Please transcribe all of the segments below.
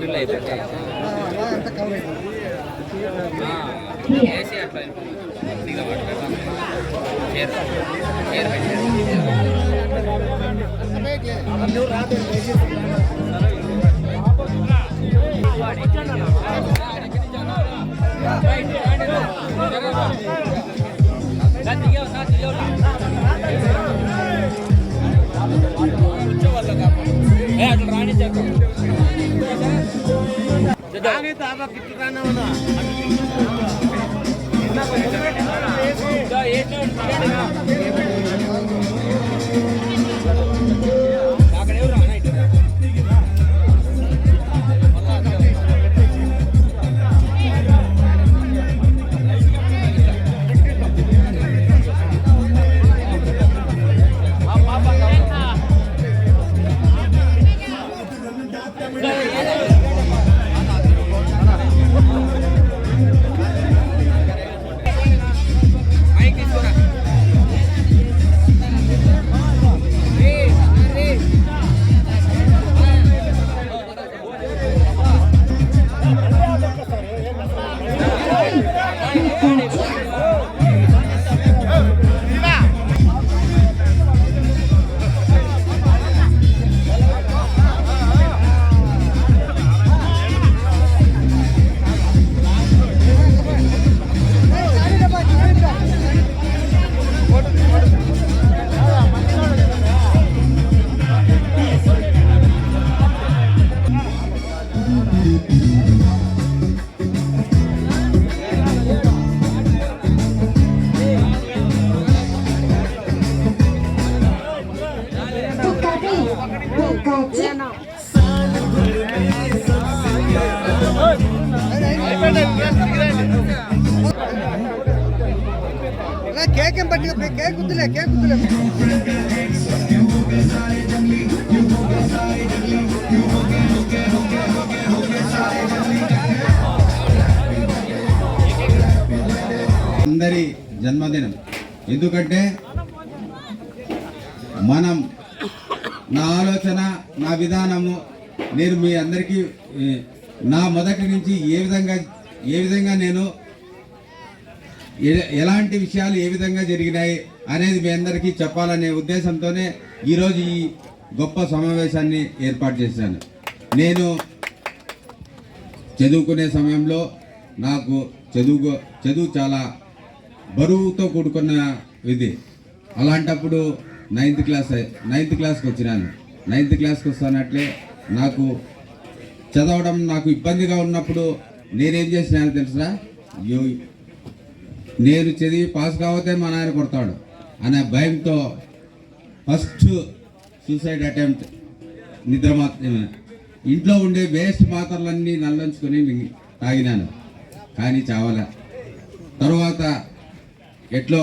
బాగా వస్తుంది పిల్ల అయితే అంతా కవర్ అవుతుంది వేసి అట్లా దిగబట్టి చీర చీర పెట్టి ఉన్నా. అందరి జన్మదినం. ఎందుకంటే మనం నా ఆలోచన నా విధానము నేను మీ అందరికీ నా మొదటి నుంచి ఏ విధంగా ఏ విధంగా నేను ఎలాంటి విషయాలు ఏ విధంగా జరిగినాయి అనేది మీ అందరికీ చెప్పాలనే ఉద్దేశంతోనే ఈరోజు ఈ గొప్ప సమావేశాన్ని ఏర్పాటు చేశాను. నేను చదువుకునే సమయంలో నాకు చదువు చదువు చాలా బరువుతో కూడుకున్న ఇది అలాంటప్పుడు నైన్త్ క్లాస్ నైన్త్ క్లాస్కి వచ్చినాను. నైన్త్ క్లాస్కి వస్తానట్లే నాకు చదవడం నాకు ఇబ్బందిగా ఉన్నప్పుడు నేనేం చేసినాను తెలుసా యో నేను చదివి పాస్ కావతే మా నాయన కొడతాడు అనే భయంతో ఫస్ట్ సూసైడ్ అటెంప్ట్ నిద్ర మాత్రమే ఇంట్లో ఉండే వేస్ట్ మాత్రలన్నీ నల్లంచుకొని తాగినాను. కానీ చావల. తర్వాత ఎట్లో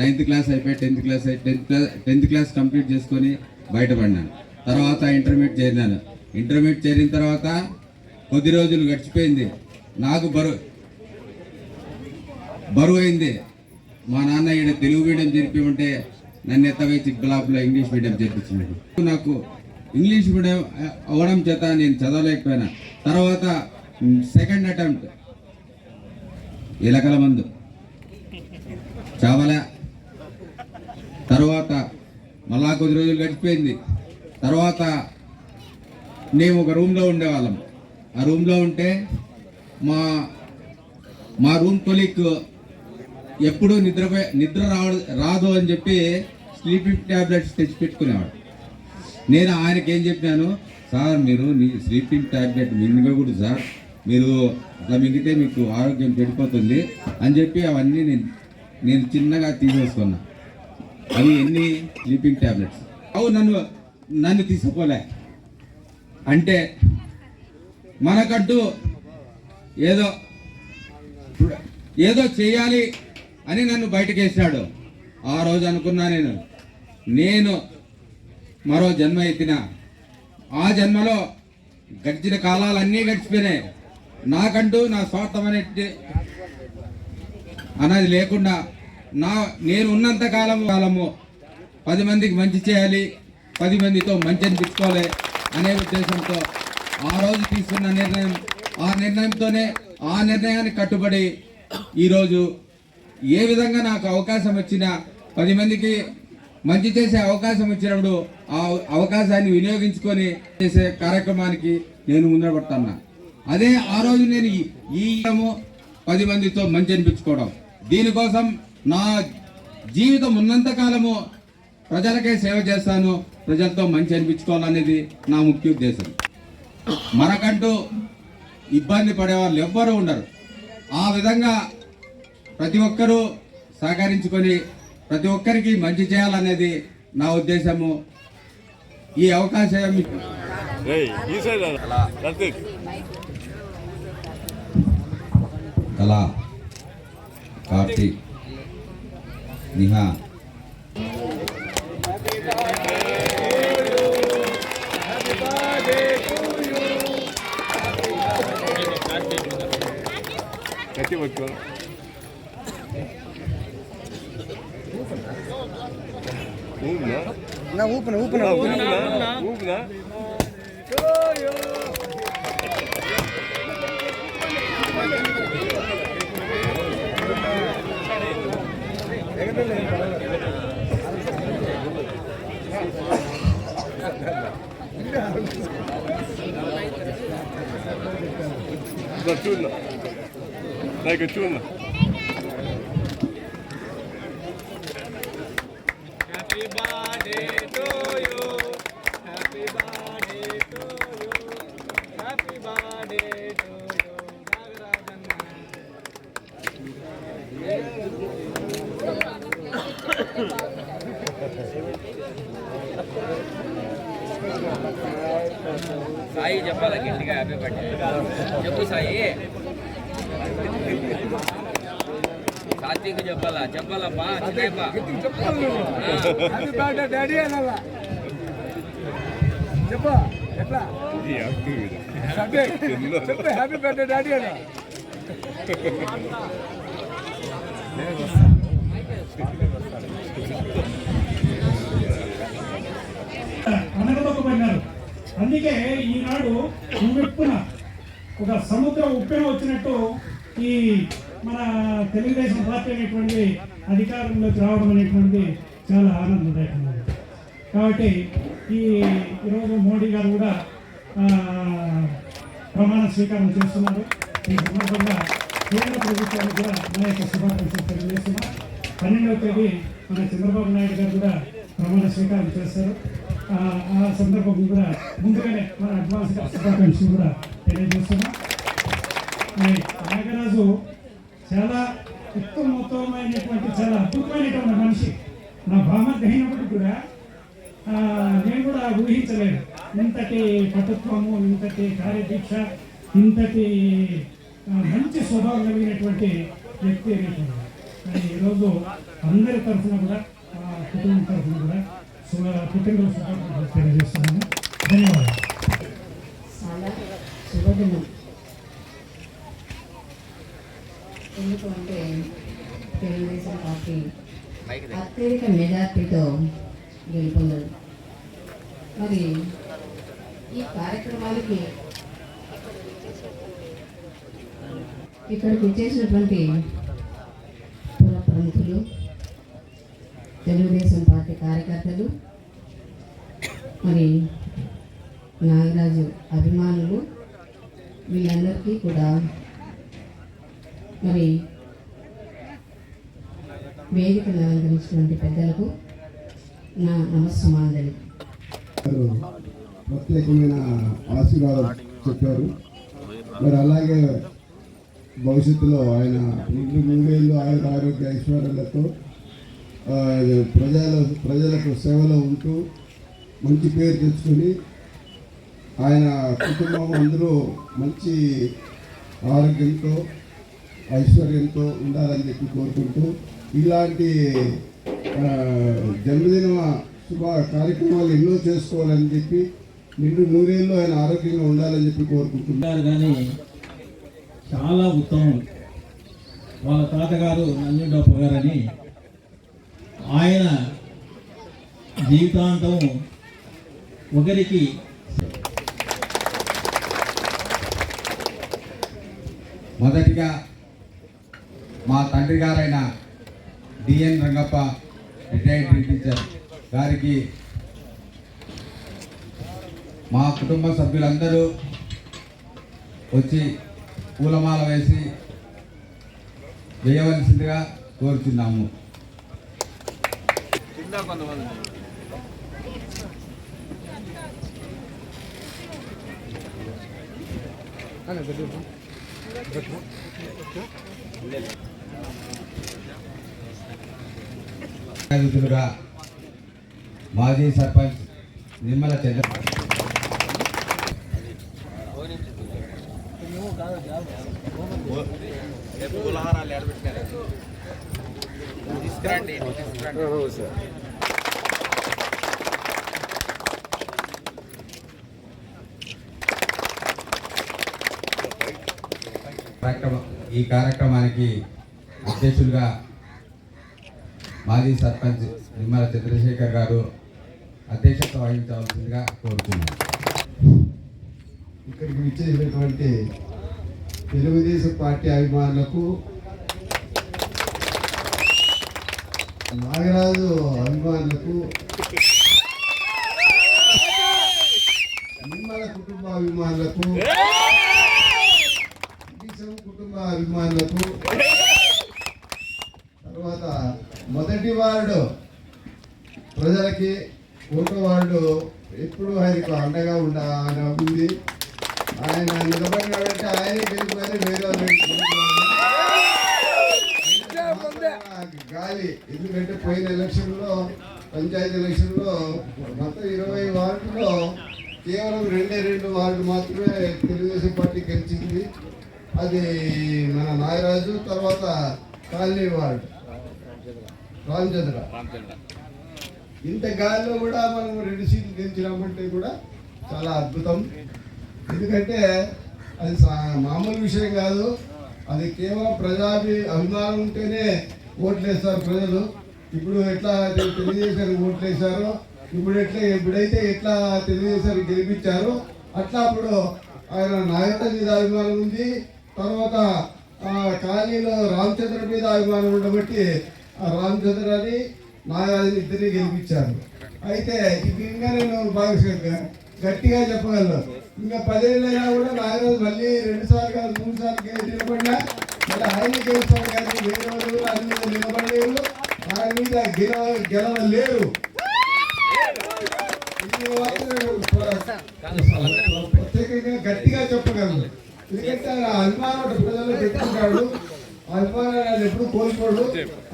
నైన్త్ క్లాస్ అయిపోయి టెన్త్ క్లాస్ అయి tenth class tenth class complete చేసుకొని బయటపడినాను. తర్వాత ఇంటర్మీడియట్ చేరినాను. ఇంటర్మీడియట్ చేరిన తర్వాత కొద్ది రోజులు గడిచిపోయింది. నాకు బరువు బరువు అయింది మా నాన్న ఈడ తెలుగు మీడియం జరిపి ఉంటే నన్ను ఎత్తవై చిక్బలాపులో ఇంగ్లీష్ మీడియం చేర్పించినాడు. నాకు ఇంగ్లీష్ మీడియం అవ్వడం చేత నేను చదవలేకపోయినా. తర్వాత సెకండ్ అటెంప్ట్ ఇలకల మందు. చావలే. తర్వాత మళ్ళా కొద్ది రోజులు గడిచిపోయింది. తర్వాత మేము ఒక రూమ్లో ఉండేవాళ్ళం. ఆ రూమ్లో ఉంటే మా మా రూమ్ కొలిక్ ఎప్పుడూ నిద్రపోయి నిద్ర రావడం రాదు అని చెప్పి స్లీపింగ్ ట్యాబ్లెట్స్ తెచ్చి పెట్టుకునేవాడు. నేను ఆయనకి ఏం చెప్పాను సార్ మీరు నీ స్లీపింగ్ ట్యాబ్లెట్ మింగకూడదు సార్. మీరు అట్లా మింగితే మీకు ఆరోగ్యం చెడిపోతుంది అని చెప్పి అవన్నీ నేను నేను చిన్నగా తీసేసుకున్నా. అవి ఎన్ని స్లీపింగ్ ట్యాబ్లెట్స్ అవు నన్ను నన్ను తీసుకోలే. అంటే మనకంటూ ఏదో ఏదో చేయాలి అని నన్ను బయటకు ఆ రోజు అనుకున్నా నేను నేను మరో జన్మ ఎత్తిన. ఆ జన్మలో గడిచిన కాలాలన్నీ గడిచిపోయినాయి. నాకంటూ నా స్వార్థమైన అన్నది లేకుండా నా నేను ఉన్నంత కాలం కాలము పది మందికి మంచి చేయాలి పది మందితో మంచి అనిపించుకోవాలి అనే ఉద్దేశంతో ఆ రోజు తీసుకున్న నిర్ణయం ఆ నిర్ణయంతోనే ఆ నిర్ణయానికి కట్టుబడి ఈరోజు ఏ విధంగా నాకు అవకాశం వచ్చినా పది మందికి మంచి చేసే అవకాశం వచ్చినప్పుడు ఆ అవకాశాన్ని వినియోగించుకొని చేసే కార్యక్రమానికి నేను ముందరపడుతున్నా అదే ఆ రోజు నేను ఈ- పది మందితో మంచి అనిపించుకోవడం. దీనికోసం నా జీవితం ఉన్నంత కాలము ప్రజలకే సేవ చేస్తాను. ప్రజలతో మంచి అనిపించుకోవాలనేది నా ముఖ్య ఉద్దేశం. మనకంటూ ఇబ్బంది పడే వాళ్ళు ఎవ్వరూ ఉండరు. ఆ విధంగా ప్రతి ఒక్కరూ సహకరించుకొని ప్రతి ఒక్కరికి మంచి చేయాలనేది నా ఉద్దేశము. ఈ అవకాశం కళా. கார்த்திக் நிஹா கட்டி வைக்கலாம் ஊப்புனா ஊப்புனா నాకు చూడనా happy birthday to you happy birthday to you happy birthday to you నాగరాజన్న Sai చెప్పాలా గట్టిగా హ్యాపీ బర్త్డే చెప్పు సాయి సాత్విక్ చెప్పాలా? చెప్పాలమ్మా చిన్నప్ప హ్యాపీ బర్త్డే డాడీ అనాలా. చెప్పు ఎట్లా ఇది యాక్టివ్ ఇది. చెప్పు హ్యాపీ బర్త్డే డాడీ అనా అనగదొక్కబడినారు అందుకే ఈనాడు ఉప్పెన ఒక సముద్రం ఉప్పెన వచ్చినట్టు ఈ మన తెలుగుదేశం పార్టీ అనేటువంటి అధికారంలోకి రావడం అనేటువంటిది చాలా ఆనందదాయకమైనది. కాబట్టి ఈ ఈరోజు మోడీ గారు కూడా ప్రమాణ స్వీకారం చేస్తున్నారు. ఈ సందర్భంగా కేంద్ర ప్రభుత్వానికి కూడా నా యొక్క శుభాకాంక్షలు తెలియజేస్తున్నా. పన్నెండవ తేదీ మన చంద్రబాబు నాయుడు గారు కూడా ప్రమాణ స్వీకారం చేస్తారు. ఆ సందర్భం కూడా ముందుగానే మన అడ్వాన్స్గా శుభాకాంక్షలు కూడా తెలియజేస్తున్నాం. నాగరాజు చాలా ఉత్తమోత్తమైనటువంటి చాలా అద్భుతమైనటువంటి మనిషి. నా బామర్ది అయినప్పటికీ కూడా నేను కూడా ఊహించలేదు. ఇంతటి పటుత్వము ఇంతటి కార్యదీక్ష ఇంతటి మంచి స్వభావం కలిగినటువంటి వ్యక్తి అనేటువంటి మరి ఈరోజు అందరి తరఫున కూడా కుటుంబం తరఫున కూడా పుట్టినరోజు శుభాకాంక్షలు తెలియజేస్తున్నాను. ధన్యవాదాలు. చాలా శుభదినం. ఎందుకు అంటే తెలుగుదేశం పార్టీ అత్యధిక మెజార్టీతో గెలుపొందదు మరి ఈ కార్యక్రమానికి ఇక్కడికి వచ్చేసినటువంటి పుర ప్రముఖులు తెలుగుదేశం పార్టీ కార్యకర్తలు మరి నాగరాజు అభిమానులు వీళ్ళందరికీ కూడా మరి వేదికను అలంకరించినటువంటి పెద్దలకు నా నమస్సుమాంజలి ప్రత్యేకమైన ఆశీర్వాదం చెప్పారు. మరి అలాగే భవిష్యత్తులో ఆయన ముందు మూడేళ్ళు ఆయుర ఆరోగ్య ఐశ్వర్యాలతో ప్రజల ప్రజలకు సేవలో ఉంటూ మంచి పేరు తెచ్చుకొని ఆయన కుటుంబం అందరూ మంచి ఆరోగ్యంతో ఐశ్వర్యంతో ఉండాలని చెప్పి కోరుకుంటూ ఇలాంటి జన్మదిన శుభ కార్యక్రమాలు ఎన్నో చేసుకోవాలని చెప్పి నిండు నూరేళ్ళు ఆయన ఆరోగ్యంగా ఉండాలని చెప్పి కోరుకుంటున్నాను. గారు కానీ చాలా ఉత్తమం. వాళ్ళ తాతగారు నంజుండప్ప గారని ఆయన జీవితాంతం ఒకరికి మొదటిగా మా తండ్రి గారైన డిఎన్ రంగప్ప రిటైర్డ్ టీచర్ గారికి మా కుటుంబ సభ్యులందరూ వచ్చి పూలమాల వేసి వేయవలసిందిగా కోరుచున్నాము. కింద అతిథులుగా మాజీ సర్పంచ్ నిమ్మల చంద్ర కార్యక్రమం ఈ కార్యక్రమానికి అధ్యక్షులుగా మాజీ సర్పంచ్ నిమ్మల చంద్రశేఖర్ గారు అధ్యక్షత వహించవలసిందిగా కోరుతున్నాను. ఇక్కడికి విచ్చేసినటువంటి తెలుగుదేశం పార్టీ అభిమానులకు నాగరాజు అభిమానులకు నిమ్మల కుటుంబ అభిమానులకు కుటుంబ అభిమానులకు మొదటి వార్డు ప్రజలకి ఒకటో వార్డు ఎప్పుడు ఆయనకు అండగా ఉండ ఉంది. ఆయన నిలబడినాడంటే ఆయన గెలుపుకొని వేరే గాలి ఎందుకంటే పోయిన ఎలక్షన్లో పంచాయతీ ఎలక్షన్లో మొత్తం ఇరవై వార్డులో కేవలం రెండే రెండు వార్డు మాత్రమే తెలుగుదేశం పార్టీ గెలిచింది. అది మన నాగరాజు తర్వాత కాలనీ వార్డు. రామచంద్ర. ఇంత గాలిలో కూడా మనం రెండు సీట్లు గెలిచినామంటే కూడా చాలా అద్భుతం. ఎందుకంటే అది మామూలు విషయం కాదు. అది కేవలం ప్రజాభి అభిమానం ఉంటేనే ఓట్లు వేస్తారు ప్రజలు. ఇప్పుడు ఎట్లా తె- తెలుగుదేశానికి ఓట్లు వేశారో ఇప్పుడు ఎట్లా ఎప్పుడైతే ఎట్లా తెలుగుదేశానికి గెలిపించారో అట్లా అప్పుడు ఆయన నాయకుల మీద అభిమానం ఉంది. తర్వాత కాలనీలో రామచంద్ర మీద అభిమానం ఉండబట్టి రామచంద్ర అని నాగార్జున ఇద్దరిని గెలిపించారు. అయితే ఇది ఇంకా నేను బాగా గట్టిగా చెప్పగలను. ఇంకా పదేళ్ళైనా కూడా నాగరాజు మళ్ళీ రెండు సార్లు కాదు మూడు సార్లు గెలి- నిలబడినా మళ్ళీ ఆయన గెలుస్తాడు కానీ వేరే వాళ్ళు ఆయన మీద నిలబడలేరు. ఆయన మీద గెల గెలవలేరు. ఇది ప్రత్యేకంగా గట్టిగా చెప్పగలను. ఎందుకంటే ఆయన అభిమానం ప్రజలు పెట్టుకుంటాడు. అభిమానాన్ని ఎప్పుడు కోల్పోడు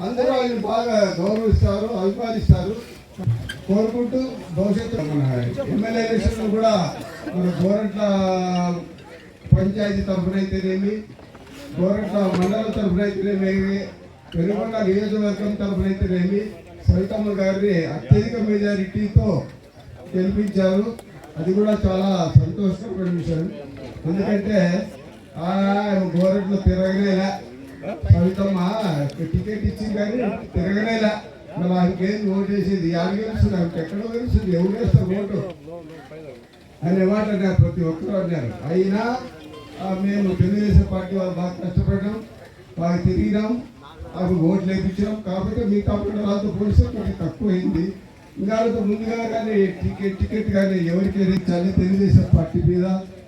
అందరూ ఆయన బాగా గౌరవిస్తారు అభిమానిస్తారు. కోరుకుంటూ భవిష్యత్తు మన ఎమ్మెల్యే ఎలక్షన్లు కూడా మన గోరంట్ల పంచాయతీ తరఫున అయితేనేమి గోరంట్ల మండలం తరఫున అయితేనేమి పెనుగొండ నియోజకవర్గం తరఫున అయితేనేమి సవితమ్మ గారిని అత్యధిక మెజారిటీతో గెలిపించారు. అది కూడా చాలా సంతోషకరమైన విషయం. ఎందుకంటే ఆ గోరెట్లు తిరగనేలా సవితమ్మ టికెట్ ఇచ్చింది కానీ తిరగనేలా మరి ఆయనకేం ఓటు వేసేది యాడ గెలుస్తుంది ఆమెకి ఎక్కడో గెలుస్తుంది ఎవరు వేస్తారు ఓటు? అని మాట అన్నారు ప్రతి ఒక్కరు అన్నారు. అయినా మేము తెలుగుదేశం పార్టీ వాళ్ళు బాగా కష్టపడడం బాగా తిరిగినాం అవి ఓట్లు కాబట్టి మీ కాబట్టి వాళ్ళతో పోలిస్తే కొంచెం తక్కువైంది. ఇంకా ముందుగా కానీ టికెట్ టికెట్ కానీ ఎవరికి ఇచ్చాలి తెలుగుదేశం పార్టీ మీద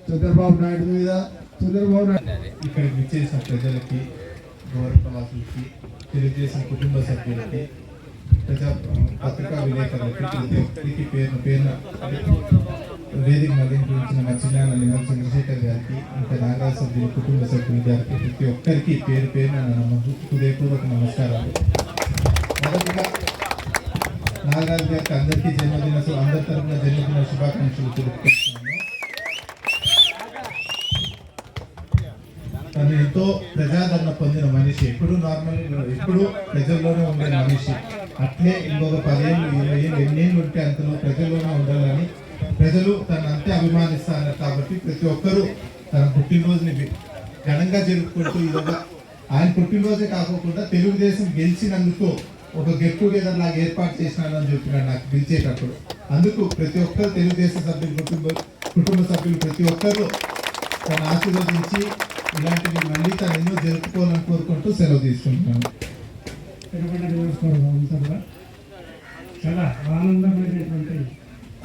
చంద్రబాబు నాయుడు మీద చంద్రబాబు నాయుడు ఇక్కడికి ఇచ్చేసిన ప్రజలకి గౌరవవాసులకి తెలుగుదేశం కుటుంబ సభ్యులకి ప్రజా పత్రికా విలేకరులకి ప్రతి ఒక్కరికి పేరు పేరున వేదిక అలంకరించిన మా చిన్నాన్న నిమ్మల చంద్రశేఖర్ గారికి ఇంకా నాగరాజ సభ్యులు కుటుంబ సభ్యులు గారికి ప్రతి ఒక్కరికి పేరు పేరున హృదయపూర్వక నమస్కారాలు. మొదటిగా నాగరాజు గారికి అందరికీ జన్మదిన అందరి తరఫున జన్మదిన శుభాకాంక్షలు తెలుపుతున్నాను తను ఎంతో ప్రజాదరణ పొందిన మనిషి. ఎప్పుడు నార్మల్ ఎప్పుడు ప్రజల్లోనే ఉండే మనిషి. అట్లే ఇంకొక పదేళ్ళు ఇరవై ఏళ్ళు ఎన్నేళ్ళు ఉంటే అంతలో ప్రజల్లోనే ఉండాలని ప్రజలు తను అంతే అభిమానిస్తారు కాబట్టి ప్రతి ఒక్కరూ తన పుట్టినరోజుని ఘనంగా జరుపుకుంటూ ఇదొక ఆయన పుట్టినరోజే కాకుండా తెలుగుదేశం గెలిచినందుకు ఒక గెట్ టుగెదర్ లాగా ఏర్పాటు చేసినానని చెప్పినాడు నాకు పిలిచేటప్పుడు. అందుకు ప్రతి ఒక్కరు తెలుగుదేశం సభ్యులు కుటుంబ కుటుంబ సభ్యులు ప్రతి ఒక్కరు తన ఆశీర్వదించి ఇలాంటివి మళ్ళీ తను ఎన్నో జరుపుకోవాలని కోరుకుంటూ సెలవు తీసుకుంటున్నాను. చాలా ఆనందమైనటువంటి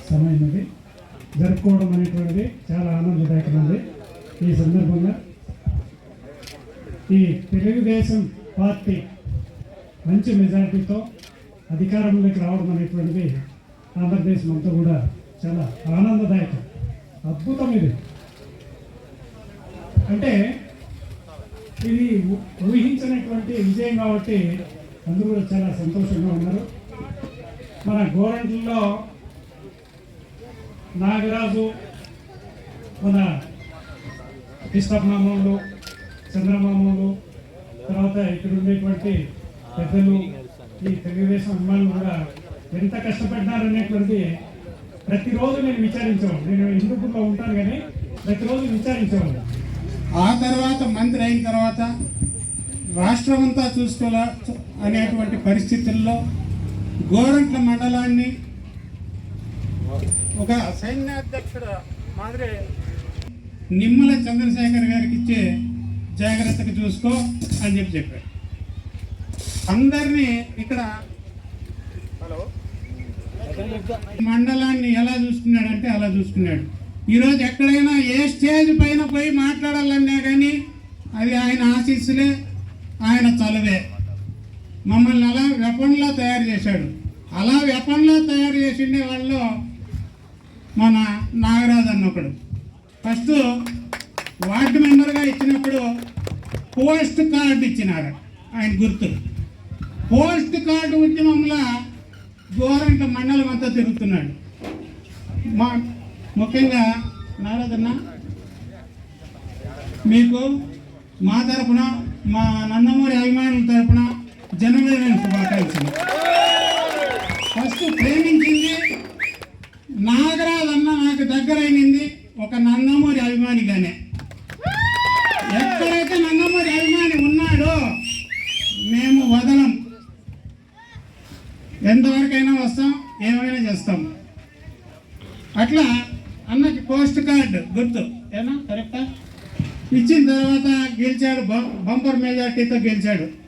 సమయం అది జరుపుకోవడం అనేటువంటిది చాలా ఆనందదాయకమైనది ఈ సందర్భంగా ఈ తెలుగుదేశం పార్టీ మంచి మెజారిటీతో అధికారంలోకి రావడం అనేటువంటిది ఆంధ్రదేశం అంతా కూడా చాలా ఆనందదాయకం. అద్భుతం ఇది. అంటే ఇది ఊహించినటువంటి విజయం కాబట్టి అందరూ కూడా చాలా సంతోషంగా ఉన్నారు. మన గోరంట్లలో నాగరాజు మన కృష్ణమామూలు చంద్రమామూలు తర్వాత ఇక్కడ ఉండేటువంటి పెద్దలు ఈ తెలుగుదేశం అభిమానులు కూడా ఎంత కష్టపడ్డారనేటువంటి ప్రతిరోజు నేను విచారించేవాడు నేను హిందూపూర్లో ఉంటాను కానీ ప్రతిరోజు విచారించేవాడు ఆ తర్వాత మంత్రి అయిన తర్వాత రాష్ట్రం అంతా చూసుకోలే అనేటువంటి పరిస్థితుల్లో గోరంట్ల మండలాన్ని ఒక సైన్యాధ్యక్షుడు మాదిరి నిమ్మల చంద్రశేఖర్ గారికి ఇచ్చే జాగ్రత్తగా చూసుకో అని చెప్పి చెప్పారు అందరినీ ఇక్కడ హలో. మండలాన్ని ఎలా చూసుకున్నాడంటే అలా చూసుకున్నాడు. ఈరోజు ఎక్కడైనా ఏ స్టేజ్ పైన పోయి మాట్లాడాలన్నా కానీ అది ఆయన ఆశీస్సులే ఆయన చలవే. మమ్మల్ని అలా వెపన్లా తయారు చేశాడు. అలా వెపన్లా తయారు చేసిండే వాళ్ళు మన నాగరాజు అన్న ఒకడు. ఫస్ట్ వార్డు మెంబర్గా ఇచ్చినప్పుడు పోస్ట్ కార్డు ఇచ్చినారు ఆయన గుర్తు. పోస్ట్ కార్డు ఉద్యమంలో గోరంట మండలం అంతా తిరుగుతున్నాడు. మా ముఖ్యంగా నారదన్న మీకు మా తరపున మా నన్నమూరి అభిమానుల తరపున జన్మదిన శుభాకాంక్షలు. ఫస్ట్ ప్రేమించింది నాగరాజు అన్న నాకు దగ్గరైంది ఒక నందమూరి అభిమానిగానే. ఎక్కడైతే నందమూరి అభిమాని ఉన్నాడో మేము వదలం. ఎంతవరకైనా వస్తాం ఏమైనా చేస్తాం. అట్లా పోస్ట్ కార్డు గుర్తు. ఏనా కరెక్టా? ఇచ్చిన తర్వాత గెలిచాడు బంపర్ మెజార్టీతో గెలిచాడు.